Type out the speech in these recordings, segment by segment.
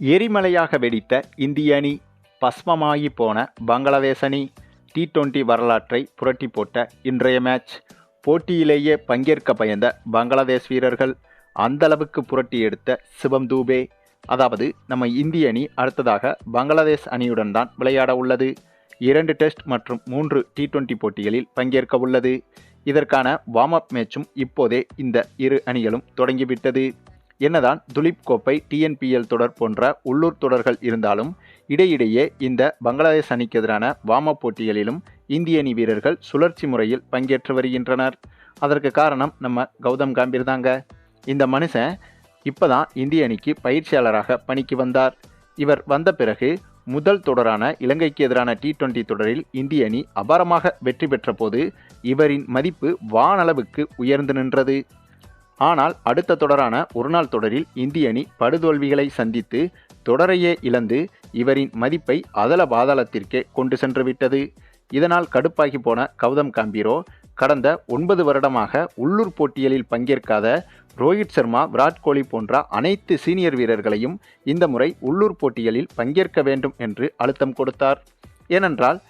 எரிமலையாக வெடித்த இந்திய அணி பஸ்மமாகி போன பங்களாதேஷ் அணி டி டுவெண்டி வரலாற்றை புரட்டி போட்ட இன்றைய மேட்ச் போட்டியிலேயே பங்கேற்க பயந்த பங்களாதேஷ் வீரர்கள் அந்தளவுக்கு புரட்டி எடுத்த சிவம் தூபே. அதாவது நம்ம இந்திய அணி அடுத்ததாக பங்களாதேஷ் அணியுடன் தான் விளையாட உள்ளது. இரண்டு டெஸ்ட் மற்றும் மூன்று டி டுவெண்டி போட்டிகளில் பங்கேற்க உள்ளது. இதற்கான வார்ம் அப் மேட்சும் இப்போதே இந்த இரு அணிகளும் தொடங்கிவிட்டது. என்னதான் துலீப் கோப்பை டிஎன்பிஎல் தொடர் போன்ற உள்ளூர் தொடர்கள் இருந்தாலும் இடையிடையே இந்த பங்களாதேஷ் அணிக்கு எதிரான வாம போட்டிகளிலும் இந்திய அணி வீரர்கள் சுழற்சி முறையில் பங்கேற்று வருகின்றனர். அதற்கு காரணம் நம்ம கௌதம் காம்பீர் தாங்க. இந்த மனுஷன் இப்பதான் இந்திய அணிக்கு பயிற்சியாளராக பணிக்கு வந்தார். இவர் வந்த பிறகு முதல் தொடரான இலங்கைக்கு எதிரான டி டுவெண்டி தொடரில் இந்திய அணி அபாரமாக வெற்றி பெற்ற போது இவரின் மதிப்பு வானளவுக்கு உயர்ந்து நின்றது. ஆனால் அடுத்த தொடரான ஒருநாள் தொடரில் இந்திய அணி படுதோல்விகளை சந்தித்து தொடரையே இழந்து இவரின் மதிப்பை அதல பாதாளத்திற்கே கொண்டு சென்றுவிட்டது. இதனால் கடுப்பாகி போன கௌதம் காம்பீரோ கடந்த ஒன்பது வருடமாக உள்ளூர் போட்டியலில் பங்கேற்காத ரோஹித் சர்மா விராட் கோலி போன்ற அனைத்து சீனியர் வீரர்களையும் இந்த முறை உள்ளூர் போட்டிகளில் பங்கேற்க வேண்டும் என்று அழுத்தம் கொடுத்தார். ஏனென்றால்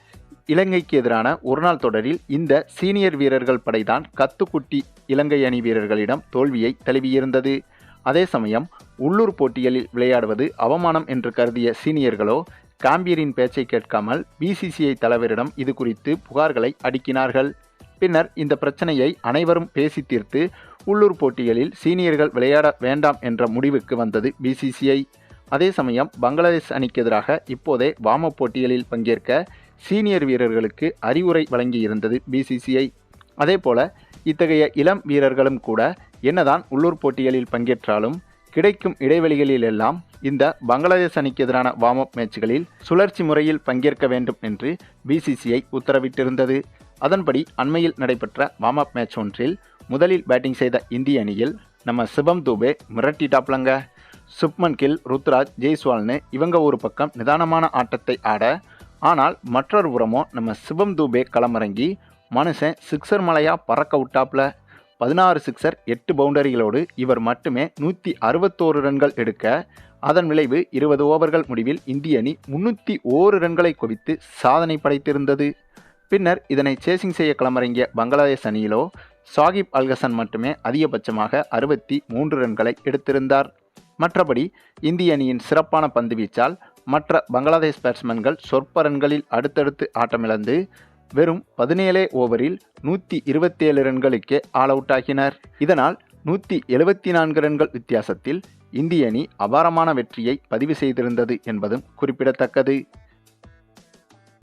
இலங்கைக்கு எதிரான ஒருநாள் தொடரில் இந்த சீனியர் வீரர்கள் படைதான் கத்துக்குட்டி இலங்கை அணி வீரர்களிடம் தோல்வியை தழுவியிருந்தது. அதே சமயம் உள்ளூர் போட்டிகளில் விளையாடுவது அவமானம் என்று கருதிய சீனியர்களோ காம்பீரின் பேச்சை கேட்காமல் பிசிசிஐ தலைவரிடம் இது குறித்து புகார்களை அடுக்கினார்கள். பின்னர் இந்த பிரச்சனையை அனைவரும் பேசி தீர்த்து உள்ளூர் போட்டிகளில் சீனியர்கள் விளையாட வேண்டாம் என்ற முடிவுக்கு வந்தது பிசிசிஐ அதே சமயம் பங்களாதேஷ் அணிக்கு எதிராக இப்போதே வாம போட்டிகளில் பங்கேற்க சீனியர் வீரர்களுக்கு அறிவுரை வழங்கியிருந்தது பிசிசிஐ அதேபோல இத்தகைய இளம் வீரர்களும் கூட என்னதான் உள்ளூர் போட்டிகளில் பங்கேற்றாலும் கிடைக்கும் இடைவெளிகளிலெல்லாம் இந்த பங்களாதேஷ் அணிக்கு எதிரான வார்ம் அப் மேட்ச்களில் சுழற்சி முறையில் பங்கேற்க வேண்டும் என்று பிசிசிஐ உத்தரவிட்டிருந்தது. அதன்படி அண்மையில் நடைபெற்ற வார்ம் அப் மேட்ச் ஒன்றில் முதலில் பேட்டிங் செய்த இந்திய அணியில் நம்ம சிவம் தூபே மிரட்டிட்டாப்லங்க. சுப்மன் கில் ருத்ராஜ் ஜெய்ஸ்வால்னு இவங்க ஒரு பக்கம் நிதானமான ஆட்டத்தை ஆட ஆனால் மற்றொரு புறமோ நம்ம சிவம் தூபே களமிறங்கி மனுஷன் சிக்ஸர் மலையாக பறக்க விட்டாப்ல. பதினாறு சிக்ஸர் எட்டு பவுண்டரிகளோடு இவர் மட்டுமே நூற்றி அறுபத்தோரு ரன்கள் எடுக்க அதன் விளைவு இருபது ஓவர்கள் முடிவில் இந்திய அணி முன்னூற்றி ஓரு ரன்களை குவித்து சாதனை படைத்திருந்தது. பின்னர் இதனை சேசிங் செய்ய களமிறங்கிய பங்களாதேஷ் அணியிலோ சாகிப் அல்கசன் மட்டுமே அதிகபட்சமாக அறுபத்தி மூன்று ரன்களை எடுத்திருந்தார். மற்றபடி இந்திய அணியின் சிறப்பான பந்து வீச்சால் மற்ற பங்களாதேஷ் பேட்ஸ்மேன்கள் சொற்ப ரன்களில் அடுத்தடுத்து ஆட்டமிழந்து வெறும் பதினேழே ஓவரில் நூற்றி இருபத்தேழு ரன்களுக்கே ஆல் அவுட் ஆகினர். இதனால் நூற்றி எழுபத்தி நான்கு ரன்கள் வித்தியாசத்தில் இந்திய அணி அபாரமான வெற்றியை பதிவு செய்திருந்தது என்பதும் குறிப்பிடத்தக்கது.